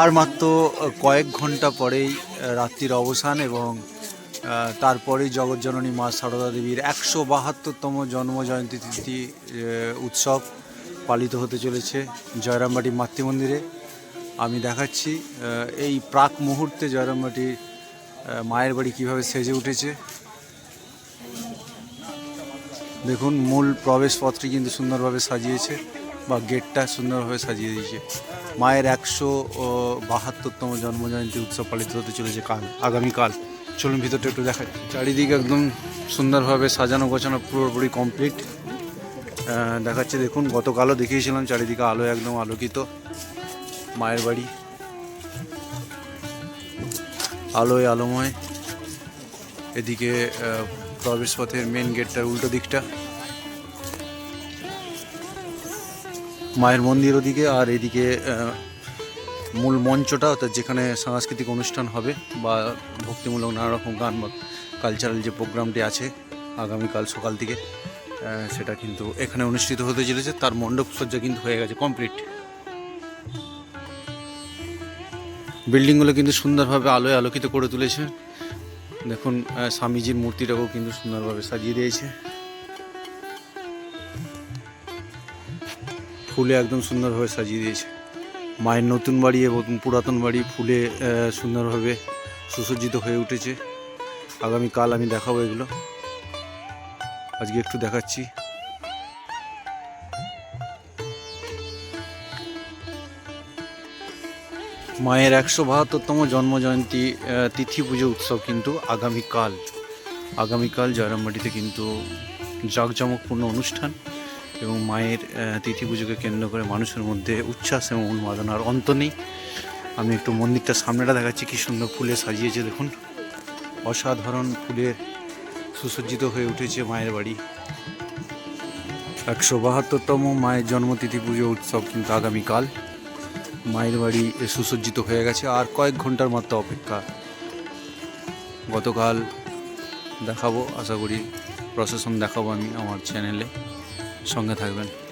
আর মাত্র কয়েক ঘণ্টা পরেই রাত্রির অবসান এবং তারপরেই জগৎজননী মা সারদা দেবীর একশো বাহাত্তরতম জন্ম জয়ন্তী তিথি উৎসব পালিত হতে চলেছে জয়রামবাটি মাতৃমন্দিরে। আমি দেখাচ্ছি এই প্রাক মুহূর্তে জয়রামবাটির মায়ের বাড়ি কীভাবে সেজে উঠেছে। দেখুন, মূল প্রবেশপথটি কিন্তু সুন্দরভাবে সাজিয়েছে। বা গেটটা সুন্দরভাবে সাজিয়ে দিয়েছে। মায়ের একশো বাহাত্তরতম জন্মজয়ন্তী উৎসব পালিত হতে চলেছে কাল আগামীকাল চলুন ভিতরটা একটু দেখা চারিদিকে একদম সুন্দরভাবে সাজানো গোছানো, পুরোপুরি কমপ্লিট দেখাচ্ছে দেখুন, গতকালও দেখিয়েছিলাম, চারিদিকে আলো একদম আলোকিত। মায়ের বাড়ি। আলোয় আলোময়। এদিকে প্রবেশপথের মেন গেটটার উল্টো দিকটা। মায়ের মন্দির ওদিকে আর এদিকে মূল মঞ্চটা, অর্থাৎ যেখানে সাংস্কৃতিক অনুষ্ঠান হবে বা ভক্তিমূলক নানা রকম গান বা কালচারাল যে প্রোগ্রামটি আছে আগামীকাল সকাল থেকে সেটা কিন্তু এখানে অনুষ্ঠিত হতে চলেছে। তার মণ্ডপ সজ্জা কিন্তু হয়ে গেছে কমপ্লিট বিল্ডিংগুলো কিন্তু সুন্দরভাবে আলোয় আলোকিত করে তুলেছে। দেখুন স্বামীজির মূর্তিটাকেও কিন্তু সুন্দরভাবে সাজিয়ে দিয়েছে। ফুলে একদম সুন্দরভাবে সাজিয়ে দিয়েছে। মায়ের নতুন বাড়ি এবং পুরাতন বাড়ি ফুলে সুন্দরভাবে সুসজ্জিত হয়ে উঠেছে। আগামীকাল আমি দেখাবো এগুলো। আজকে একটু দেখাচ্ছি। মায়ের একশো বাহাত্তরতম জন্মজয়ন্তী তিথি পুজো উৎসব কিন্তু আগামীকাল। আগামীকাল জয়রামবাটিতে কিন্তু জাঁকজমকপূর্ণ অনুষ্ঠান। এবং মায়ের তিথি পুজোকে কেন্দ্র করে মানুষের মধ্যে উচ্ছ্বাস এবং উন্মাদনার অন্ত নেই। আমি একটু মন্দিরটার সামনেটা দেখাচ্ছি, কি সুন্দর ফুলে সাজিয়েছে, দেখুন। অসাধারণ ফুলে সুসজ্জিত হয়ে উঠেছে মায়ের বাড়ি। একশো বাহাত্তরতম মায়ের জন্মতিথি পুজো উৎসব কিন্তু আগামীকাল। মায়ের বাড়ি সুসজ্জিত হয়ে গেছে, আর কয়েক ঘণ্টার মাত্র অপেক্ষা। গতকাল দেখাবো, আশা করি প্রশাসন দেখাবো আমি আমার চ্যানেলে। সঙ্গে থাকবেন।